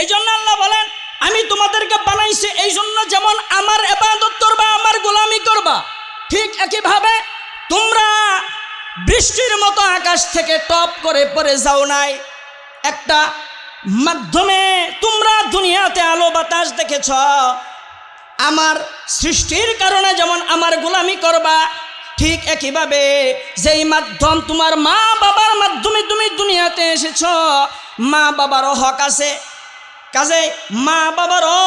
এই জন্য আল্লাহ বলেন, আমি তোমাদেরকে বানাইছি এই জন্য যেমন আমার এবাদত করবা, আমার গোলামি করবা, ঠিক একইভাবে তোমরা বৃষ্টির মতো আকাশ থেকে টপ করে পড়ে যাও নাই। একটা মাধ্যমে তোমরা দুনিয়াতে আলো বাতাস দেখেছ, আমার সৃষ্টির কারণে যেমন আমার গোলামি করবা, ঠিক একইভাবে যেই মাধ্যম তোমার মা বাবার মাধ্যমে তুমি দুনিয়াতে এসেছ মা বাবারও হক আছে। কাজে মা বাবারও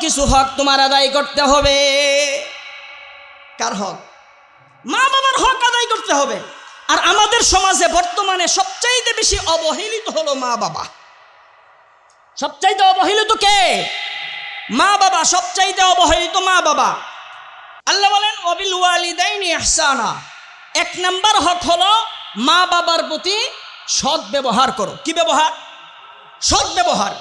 কিছু হক তোমার আদায় করতে হবে। কার হক? মা বাবার হক আদায় করতে হবে। আর আমাদের সমাজে বর্তমানে সবচাইতে বেশি অবহেলিত হলো মা বাবা সবচাইতে অবহেলিত কে? মা বাবা সবচাইতে অবহেলিত মা বাবা আল্লাহ বলেন অবিল ওয়ালিদাইনি ইহসানা। এক নাম্বার হক হলো মা বাবার প্রতি সৎ ব্যবহার করো। কি ব্যবহার? সৎ ব্যবহার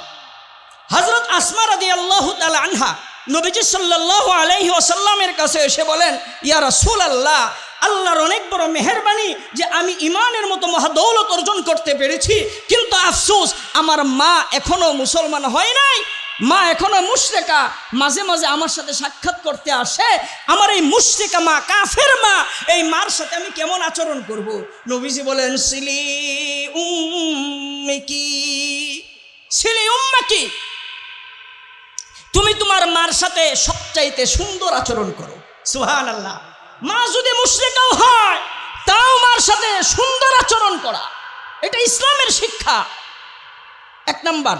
হজরত আসমা রাদি আল্লাহ আনহা নবীজি সাল্লাহ আলহি ওসাল্লামের কাছে এসে বলেন, ইয়া রাসূল আল্লাহ আল্লাহর অনেক বড় মেহরবানি যে আমি ইমানের মতো মহাদৌলত অর্জন করতে পেরেছি। কিন্তু আফসোস, আমার মা এখনও মুসলমান হয় নাই। মা এখনও মুশরেকা। মাঝে মাঝে আমার সাথে সাক্ষাৎ করতে আসে। আমার এই মুশরিকা মা, কাফের মা, এই মার সাথে আমি কেমন আচরণ করব? নবীজি বলেন, সিলি উম্মিকি, সিলি উম্মাকি তুমি তোমার মার সাথে সবচাইতে সুন্দর আচরণ করো। সুহান আল্লাহ মা যদি মুশরিকাও হয়, তাও মার সাথে সুন্দর আচরণ করা। এটা ইসলামের শিক্ষা। এক নাম্বার।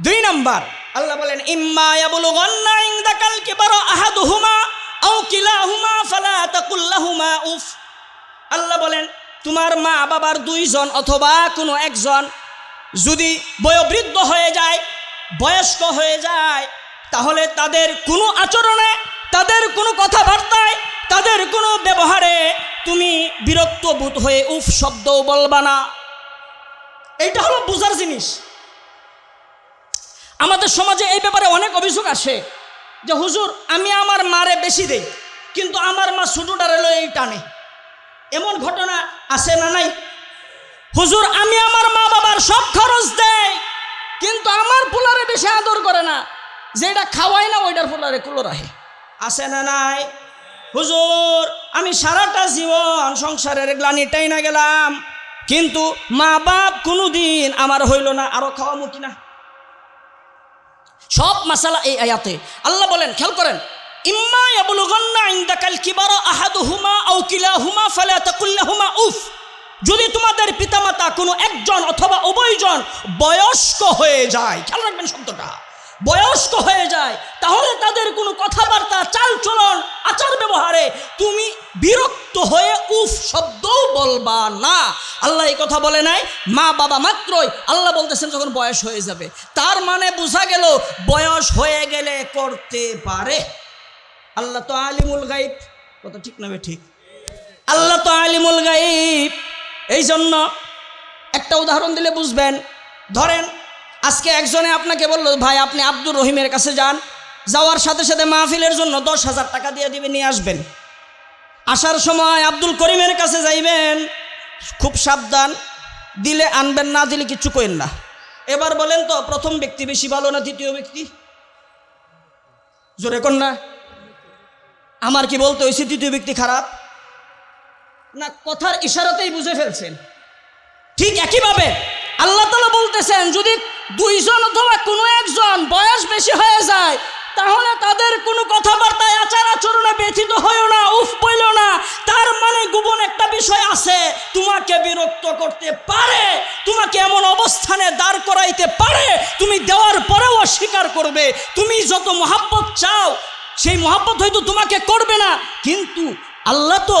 দুই নাম্বার। আল্লাহ বলেন, ইম্মা ইয়াবলুগান্না ইনদাকাল কিবারা আহাদুহুমা আও কিলাহুমা ফালা তাকুল লাহুমা উফ। আল্লাহ বলেন, তোমার মা বাবার দুইজন অথবা কোনো একজন যদি বয়োবৃদ্ধ হয়ে যায়, বয়স্ক হয়ে যায় তাহলে তাদের কোনো আচরণে, তাদের কোনো কথাবার্তায়, তাদের কোনো ব্যবহারে তুমি বিরক্ত বোধ হয়ে উফ শব্দও বলবা না। এইটা হলো বোঝার জিনিস। আমাদের সমাজে এই ব্যাপারে অনেক অভিযোগ আসে যে, হুজুর, আমি আমার মারে বেশি দেই, কিন্তু আমার মা ছোটোটারে লয়ে এই টানে। এমন ঘটনা আছে না নাই? হুজুর, আমি আমার মা বাবার সব খরচ দেয় কিন্তু আমার পোলারে বেশি আদর করে না। যেটা খাওয়াই না ওইটার পোলারে কুলো রাখে। আছে না নাই? হুজুর আমি সারাটা জীবন সংসারের গ্লানিটাই না গেলাম কিন্তু মা বাপ কোনোদিন আমার হইল না আরও খাওয়ামো কিনা? সব মাসালা এই আয়াতে। আল্লাহ বলেন খেয়াল করেন। ইম্মা ইয়াবলুগান্না ইনদাকাল কিবারা আহাদুহুমা আও কিলাহুমা ফালা তাকুল্লাহুমা উফ। যদি তোমাদের পিতামাতা কোনো একজন অথবা উভয়জন বয়স্ক হয়ে যায় খেয়াল রাখবেন শব্দটা। বয়স্ক হয়ে যায়, তাহলে তাদের কোনো কথাবার্তা চাল চলন আচার ব্যবহারে তুমি বিরক্ত হয়ে উফ শব্দও বলবা না। আল্লাহ এই কথা বলে নাই, মা বাবা মাত্রই আল্লাহ বলতেছেন যখন বয়স হয়ে যাবে। তার মানে বোঝা গেল বয়স হয়ে গেলে করতে পারে। আল্লাহ তো আলিমুল গাইব কথা ঠিক নামে ঠিক? আল্লাহ তো আলিমুল গাইব এই জন্য একটা উদাহরণ দিলে বুঝবেন। ধরেন আজকে একজনে আপনাকে বলল, ভাই, আপনি আব্দুর রহিমের কাছে যান। যাওয়ার সাথে সাথে মাহফিলের জন্য দশ হাজার টাকা দিয়ে দিবে, নিয়ে আসবেন। আসার সময় আব্দুল করিমের কাছে যাইবেন। খুব সাবধান, দিলে আনবেন, না দিলে কিচ্ছু করেন না। এবার বলেন তো, প্রথম ব্যক্তি বেশি ভালো না দ্বিতীয় ব্যক্তি? জোরে কন না। আমার কি বলতে হয়েছে তৃতীয় ব্যক্তি খারাপ? না, কথার ইশারাতেই বুঝে ফেলছেন। ঠিক একইভাবে আল্লাহ তালা বলতেছেন, যদি দুইজন অথবা কোনো একজন বয়স বেশি হয়ে যায়, তাহলে তাদের কোনো কথাবার্তায় আচার আচরণে ব্যথিত হইও না, উফ বইল না। তার মানে গোপন একটা বিষয় আছে, তোমাকে বিরক্ত করতে পারে, তোমাকে এমন অবস্থানে দাঁড় করাইতে পারে, তুমি দেওয়ার পরেও অস্বীকার করবে। তুমি যত মহাব্বত চাও, সেই মহাব্বত হয়তো তোমাকে করবে না, কিন্তু আল্লাহ তো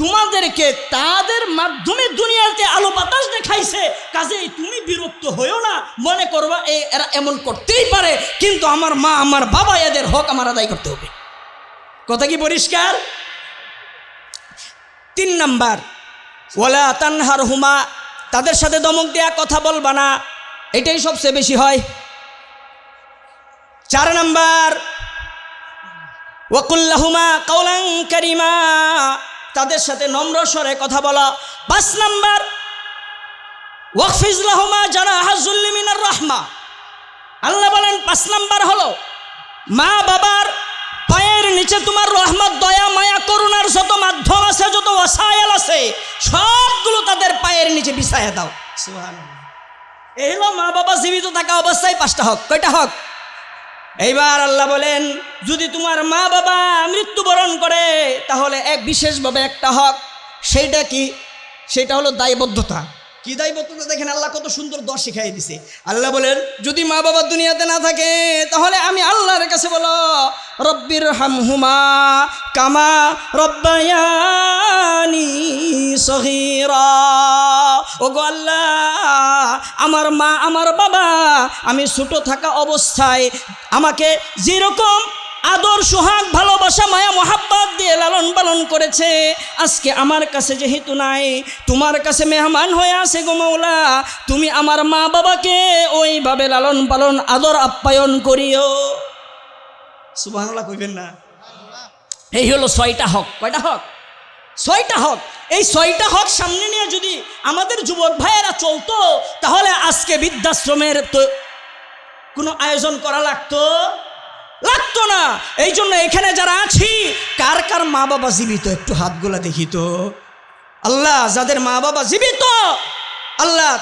তোমাদেরকে তাদের মাধ্যমে দুনিয়াতে আলো বাতাস দেখাইছে, কাজেই তুমি বিরক্ত হইও না। মনে করবা এই এরা এমন করতেই পারে, কিন্তু আমার মা, আমার বাবা এদের হক আমার আদায় করতে হবে। কথা কি পরিষ্কার? তিন নাম্বার ওলা তানহার হুমা তাদের সাথে দমক দেয়া কথা বলবা না, এটাই সবচেয়ে বেশি হয়। চার নাম্বার, ওয়াকুল্লাহুমা কাউলাং কারিমা, তাদের সাথে নম্র স্বরে কথা বলা। পাঁচ নাম্বার ওয়াকফিজলাহুমা যারা হাজুল্লিমিনার রহমা। আল্লাহ বলেন, পাঁচ নাম্বার হলো, মা বাবার পায়ের নিচে তোমার রহমত, দয়া, মায়া, করুণার যত মাধ্যম আছে, যত ওসায়াল আছে, সবগুলো তাদের পায়ের নিচে বিছায়া দাও। এই হলো মা বাবা জীবিত থাকা অবস্থায়, পাঁচটা হক, কয়টা হক? এইবার আল্লাহ বলেন, যদি তোমার মা বাবা মৃত্যুবরণ করে, তাহলে এক বিশেষভাবে একটা হক, সেইটা কি? সেটা হলো দায়বদ্ধতা। কি দায়বদ্ধতা দেখেন আল্লাহ কত সুন্দর দশ শিখাই দিছে। আল্লাহ বলেন, যদি মা বাবা দুনিয়াতে না থাকে, তাহলে আমি আল্লাহর কাছে বলো, রব্বির হামহুমা কামা রব্বায়ানি সহিরা ও গো আল্লাহ, আমার মা, আমার বাবা, আমি ছোট থাকা অবস্থায় আমাকে যেরকম আদর, সোহাগ, ভালোবাসা, মায়া, মোহাব্বত দিয়ে লালন পালন করেছে। আজকে আমার কাছে যেহেতু নাই, তোমার কাছে মেহমান হয়ে আছে গো মৌলা তুমি আমার মা বাবাকে ওইভাবে লালন পালন, আদর, আপ্যায়ন করিও। সুবহানাল্লাহ কইবেন না? এই হলো ছয়টা হক। কয়টা হক? ছয়টা হক। এই ছয়টা হক সামনে নিয়ে যদি আমাদের যুবক ভাইয়েরা চলতো, তাহলে আজকে বৃদ্ধাশ্রমের তো কোনো আয়োজন করা লাগতো। লাগতো না। এই জন্য এখানে যারা আছি, কার কার মা বাবা জীবিত? একটু হাতগুলা দেখি আল্লাহ, যাদের মা বাবা জীবিত, আল্লাহ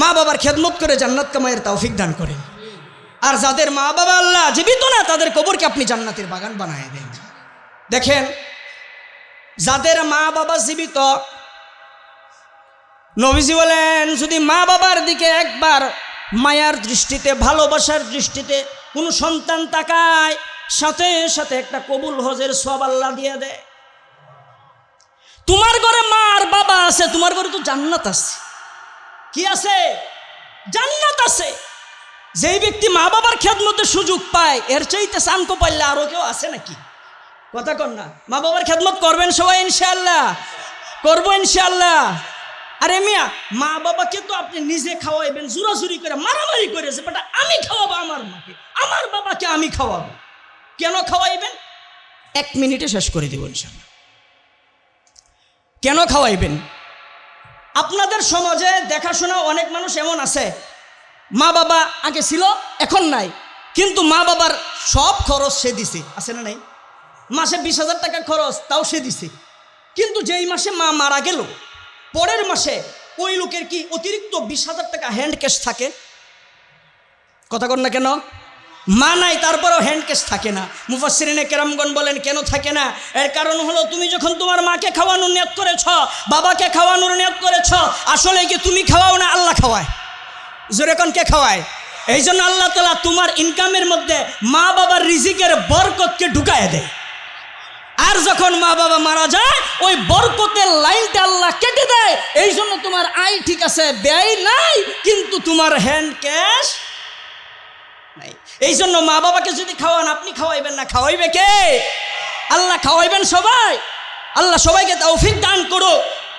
মা বাবার খেদমত করে জান্নাত কামাইয়ের তৌফিক দান করেন। আর যাদের মা বাবা আল্লাহ জীবিত না, তাদের কবরকে আপনি জান্নাতের বাগান বানায় দেন। দেখেন, যাদের মা বাবা জীবিত, নবীজি বলেন, যদি মা বাবার দিকে একবার মায়ার দৃষ্টিতে, ভালোবাসার দৃষ্টিতে কোনো সন্তান তাকায়, সাথে সাথে একটা কবুল হজের সব আল্লাহ দিয়ে দেয়। তোমার ঘরে মা আর বাবা আছে, তোমার ঘরে তো জান্নাত আছে। কি আছে? জান্নাত আছে। যেই ব্যক্তি মা বাবার খেদমতের সুযোগ পায়, এর চাইতে শান্ত পাইলে আরও কেউ আছে নাকি? কথা কর না, মা বাবার খেদমত করবেন সবাই ইনশাল্লাহ করব ইনশাআল্লাহ। আরে মিয়া, মা বাবাকে তো আপনি নিজে খাওয়াইবেন, জোরাজুরি করে, মারামারি করেছে বাট, আমি খাওয়াবো আমার মাকে, আমার বাবাকে আমি খাওয়াবো। কেন খাওয়াইবেন? এক মিনিটে শেষ করে দেব কেন খাওয়াইবেন? আপনাদের সমাজে দেখাশোনা অনেক মানুষ এমন আছে, মা বাবা আগে ছিল, এখন নাই। কিন্তু মা বাবার সব খরচ সে দিছে, আছে না নাই? মাসে বিশ হাজার টাকা খরচ, তাও সে দিছে। কিন্তু যেই মাসে মা মারা গেল পরের মাসে ওই লোকের কি অতিরিক্ত বিশ হাজার টাকা হ্যান্ড ক্যাশ থাকে? কথা কন না কেন? মা নাই, তারপরেও হ্যান্ড ক্যাশ থাকে না। মুফাসরিনে কেরামগণ বলেন, কেন থাকে না? এর কারণ হলো তুমি যখন তোমার মাকে খাওয়ানোর নিয়ত করেছ, বাবাকে খাওয়ানোর নিয়ত করেছ, আসলে কি তুমি খাওয়াও না আল্লাহ খাওয়ায়? জোরে কে খাওয়ায়? এই জন্য আল্লাহ তালা তোমার ইনকামের মধ্যে মা বাবার রিজিকের বরকতকে ঢুকায় দেয়। আর যখন মা বাবা মারা যায়, ওই বরকতের লাইনটা আল্লাহ কেটে দেয়। এই জন্য তোমার আয় ঠিক আছে, ব্যয় নাই, কিন্তু তোমার হ্যান্ড ক্যাশ নাই। এই জন্য মা বাবাকে যদি খাওয়ান, আপনি খাওয়াইবেন না, খাওয়াইবে কে? আল্লাহ খাওয়াইবেন সবাই। আল্লাহ সবাইকে তৌফিক দান করো